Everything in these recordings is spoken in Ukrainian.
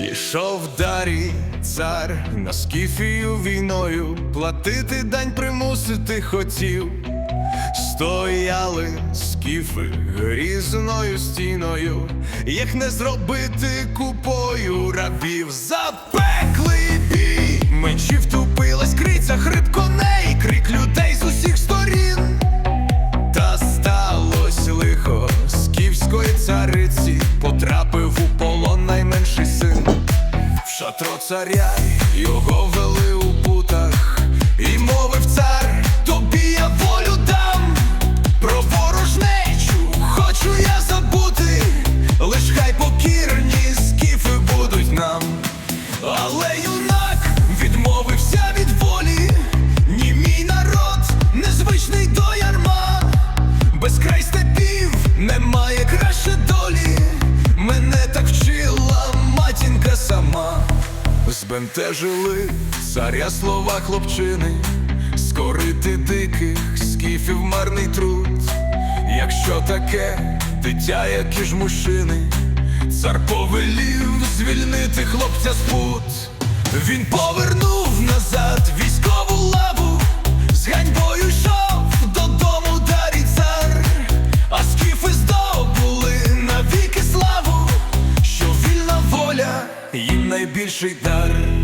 Ішов дарій цар на скіфію війною, платити дань примусити хотів. Стояли скіфи грізною стіною, їх не зробити купою рабів. Запеклий царя його Збентежили царя слова хлопчини, скорити диких скіфів марний труд. Якщо таке дитя, які ж мужчини, цар повелів звільнити хлопця з пут. Він повернув назад військову їм найбільший дар.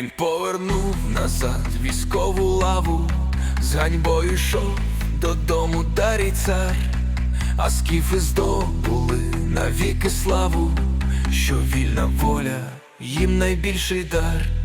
Він повернув назад військову лаву, з ганьбою йшов додому дарій цар, а скіфи здобули навіки славу, що вільна воля їм найбільший дар.